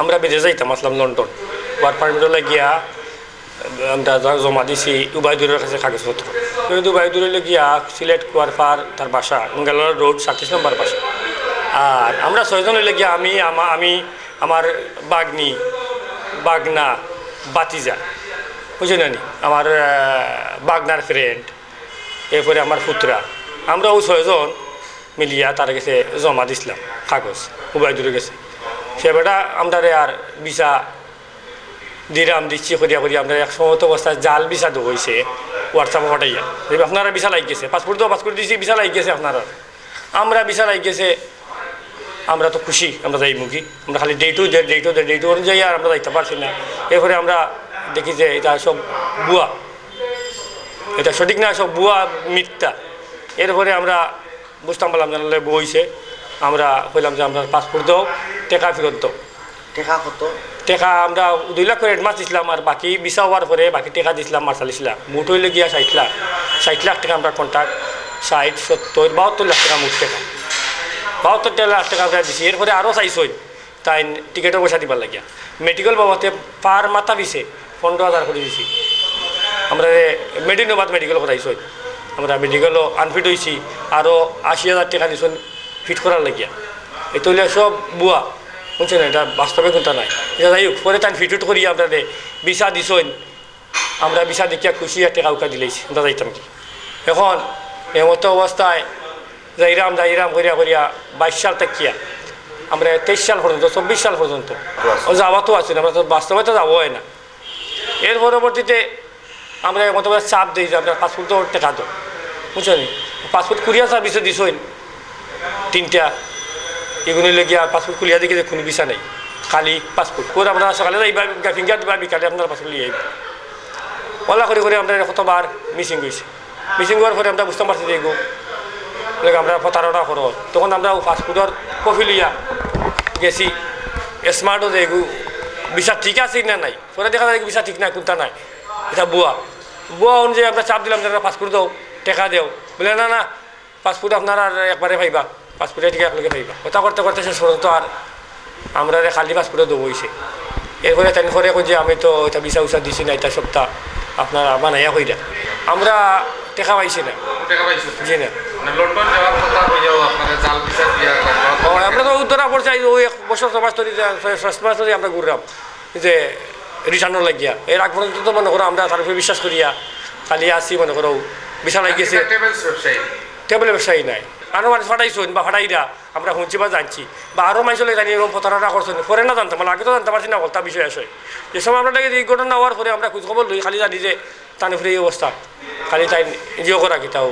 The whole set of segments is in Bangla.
আমরা বেঁধে যাইতাম, আসলাম লন্ডন। ওয়ার্ক পারমিটে গিয়া আমরা জমা দিছি উবায়দুরের কাছে কাগজপত্র। কিন্তু উবায়দুরের গিয়া সিলেট কুয়ারপার, তার বাসা বেঙ্গালোর রোড সাতত্রিশ নম্বর বাসা। আর আমরা ছয়জন হইলে গিয়া আমি, আমা আমি, আমার বাগনি, বাগনা, বাতিজা বুঝলেন নি আমার বাগনার ফ্রেন্ড এরপরে আমার পুত্রা। আমরা ওই ছয়জন মিলিয়া তার কাছে জমা দিছিলাম কাগজ উবায়দুরে গেছে। সে বেটা আমরা আর বিসা দিরাম দিচ্ছি, করিয়া করিয়া আমরা এক সমত অবস্থায় জাল দো হয়েছে হোয়াটসঅ্যাপে এবার আপনারা বিসা লাগ গেছে, পাসপোর্ট তো পাসপোর্ট দিয়েছি বিসা লাগ গেছে আপনারা। আমরা বিসা লাগ গেছে, আমরা তো খুশি, আমরা যাই মুখী। আমরা খালি ডেট ডেটও ডেট ডেট অনুযায়ী আর আমরা যাইতে পারছি না। এরপরে আমরা দেখি যে এটা সব বুয়া এটা সঠিক না, সব বুয়া মিথ্যা। এরপরে আমরা বুঝতাম পারলাম জানালে বইছে। আমরা কইলাম যে আমরা পাসপোর্ট দাও টেকা ফেরত দাও। টেকা কত? টেকা আমরা দুই লাখ করে অ্যাডভান্স দিছিলাম আর বাকি বিসা হওয়ার পরে বাকি টেকা দিছিলাম চাল্লিশ লাখ মুঠ হইলে গিয়া ষাট লাখ। ষাট লাখ টাকা আমরা কন্ট্রাক্ট ষাট সত্তর বাহাত্তর লাখ টাকা মুঠ টাকা। বাহাত্তর লাখ টাকা আমরা দিছি। এরপরে আরও চাইছই তাই টিকেটের পয়সা দিবার লাগিয়া। মেডিকেল বাবদে পার মাথা পিছে পনেরো হাজার করে দিছি। আমরা মেডিনোবাদ মেডিকেল করাইছই আমরা মেডিকেলও আনফিট হয়েছি আরও আশি হাজার টাকা দিছন ফিট করার লাগিয়া। এটা হইলে সব বুয়া বুঝছেন এটা বাস্তবে কোনটা নাই। এটা যাই হোক পরে তাই ফিট করি আমরা বিসা দিছই আমরা বিসা দেখিয়া খুশি টাকা উকা দিলেছি আমরা যাইতাম কি? এখন এমতো অবস্থায় যাইরাম যাইরাম করিয়া করিয়া বাইশ সাল তাকিয়া। আমরা তেইশ সাল পর্যন্ত চব্বিশ সাল পর্যন্ত। যাওয়া তো আছে আমরা তো বাস্তবে তো যাবোই না। এর পরবর্তীতে আমরা মতো চাপ দিই যে আমরা পাসপোর্ট তো টাকা দো বুঝছেন? পাসপোর্ট কুরিয়া সার্ভিসে দিছই তিনটা। এগুলো লেগে আর পাসপোর্ট খুলিয়া দেখি যে কোনো ভিসা নেই। খালি পাসপোর্ট করে আপনারা সকালে যাইবা ফিঙ্গার দিবা বিকালে আপনার পাসপোর্ট লিয়ে ওলা করে করে আমরা কতবার মিসিং গেছে। মিসিং হওয়ার পরে আমরা বুঝতে পারছি লেগে আমরা প্রতারণা করো তখন আমরা পাসপোর্টের কফি লিয়া গেছি। স্মার্টও এগু ভিসা ঠিক আছে না নাই? পরে দেখা যায় ভিসা ঠিক নাই, কোনটা নাই? এটা বুয়া বুয়া অনুযায়ী আমরা চাপ দিলাম যে পাসপোর্ট দাও টেকা দেও। বলে না না পাসপোর্ট আপনার একবারে পাইবা। পাসপোর্টে ঠিক একলগে পাইবা কথা করতে করতে শেষ পর্যন্ত আর আমরা খালি পাসপোর্টে দেবো হয়েছে এরপরে তেন করে যে আমি তো এটা ভিসা উসা দিছি না এটা সপ্তাহ আপনার বানাইয়া কইরা আমরা টেকা পাইছি না জি না মানে আমরা তো উত্তরা পড়ছে ওই এক বছর ধরে ছয় মাস ধরে আমরা ঘুরলাম যে রিটার্নও লাগিয়া। এর আগ পর্যন্ত তো মনে করো আমরা তার উপরে বিশ্বাস করিয়া খালি আসি মনে করো বিশাল ব্যবসায়ী টেবিল ব্যবসায়ী নাই। আরও মানুষ ফাটাইছেন বা ফাটাইরা। আমরা শুনছি বা জানছি। বা আরও মানুষ জানি এরকম প্রতারণা করছেন পরে না জানতাম মানে আগে তো জানতে পারছি না বলতা বিষয় আসে যে সময় আমরা এই ঘটনা হওয়ার পরে আমরা খোঁজখবর লই খালি জানি যে তার উপরে এই অবস্থা। খালি তাই জিও করা কি তাও।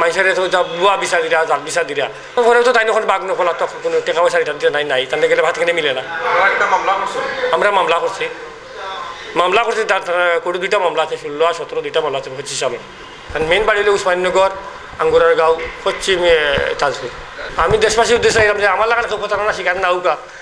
মানুষের তো যা বুয়া বিচার দিরা জাল বিচার দিরা পরে তো তাই এখন বাঘ নফলা তো কোনো টাকা পয়সা রিটার্ন দিয়ে নাই নাই। তাদের গেলে ভাত কিনে মিলে না। আমরা মামলা করছি। মামলা করছি তার করে দুইটা মামলা আছে ষোলো আর সতেরো দুইটা মামলা আছে পঁচিশ সালের। মেইন বাড়ি হলো উসমানীনগর। अंगुरळगाव पश्चिम ताजपूर आम्ही देशवासी उद्देश आहे म्हणजे आम्हाला काय सोपत त्यांना शिकायला नाव का?